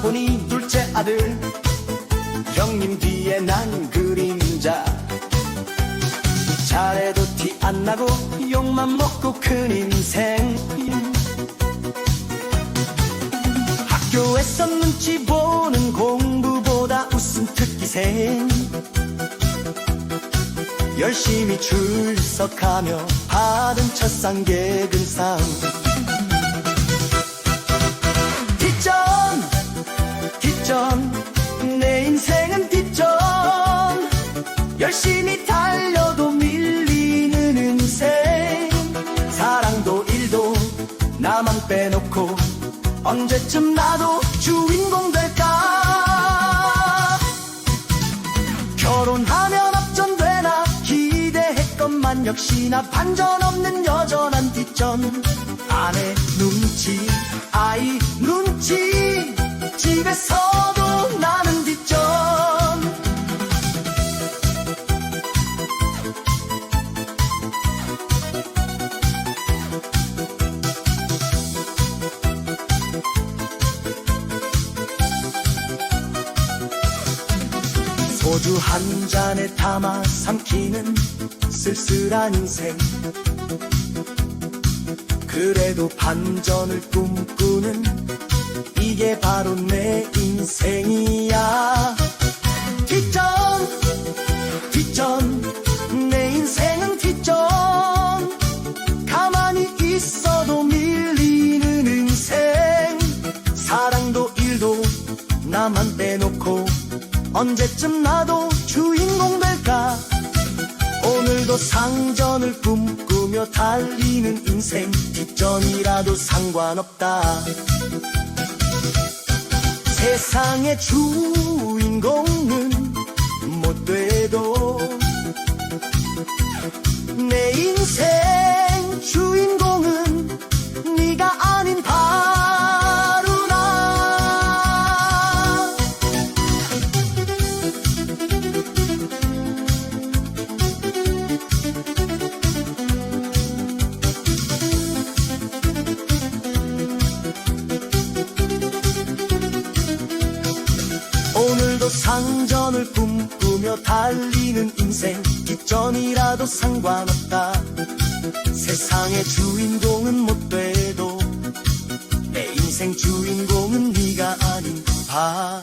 돌아보니 둘째 아들. 형님 뒤에 난 그림자. 잘해도 티 안 나고 욕만 먹고 큰 인생. 학교에서 눈치 보는 공부보다 웃음 특기생. 열심히 출석하며 받은 첫 상 계근상 열심히 달려도 밀리는 인생. 사랑도 일도 나만 빼놓고 언제쯤 나도 주인공 될까? 결혼하면 앞전되나 기대했건만 역시나 반전 없는 여전한 뒷전. 아내 눈치 아이 눈치. 집에서 소주 한 잔에 담아 삼키는 쓸쓸한 인생. 그래도 반전을 꿈꾸는 이게 바로 내 인생이야. 뒷전 뒷전 내 인생은 뒷전. 가만히 있어도 밀리는 인생. 사랑도 일도 나만 빼놓고 언제쯤 나도 주인공 될까? 오늘도 상전을 꿈꾸며 달리는 인생. 뒷전이라도 상관없다. 세상의 주인공은 못 돼도 내 인생 상전을 꿈꾸며 달리는 인생. 뒷전이라도 상관없다. 세상의 주인공은 못 돼도 내 인생 주인공은 네가 아닌 바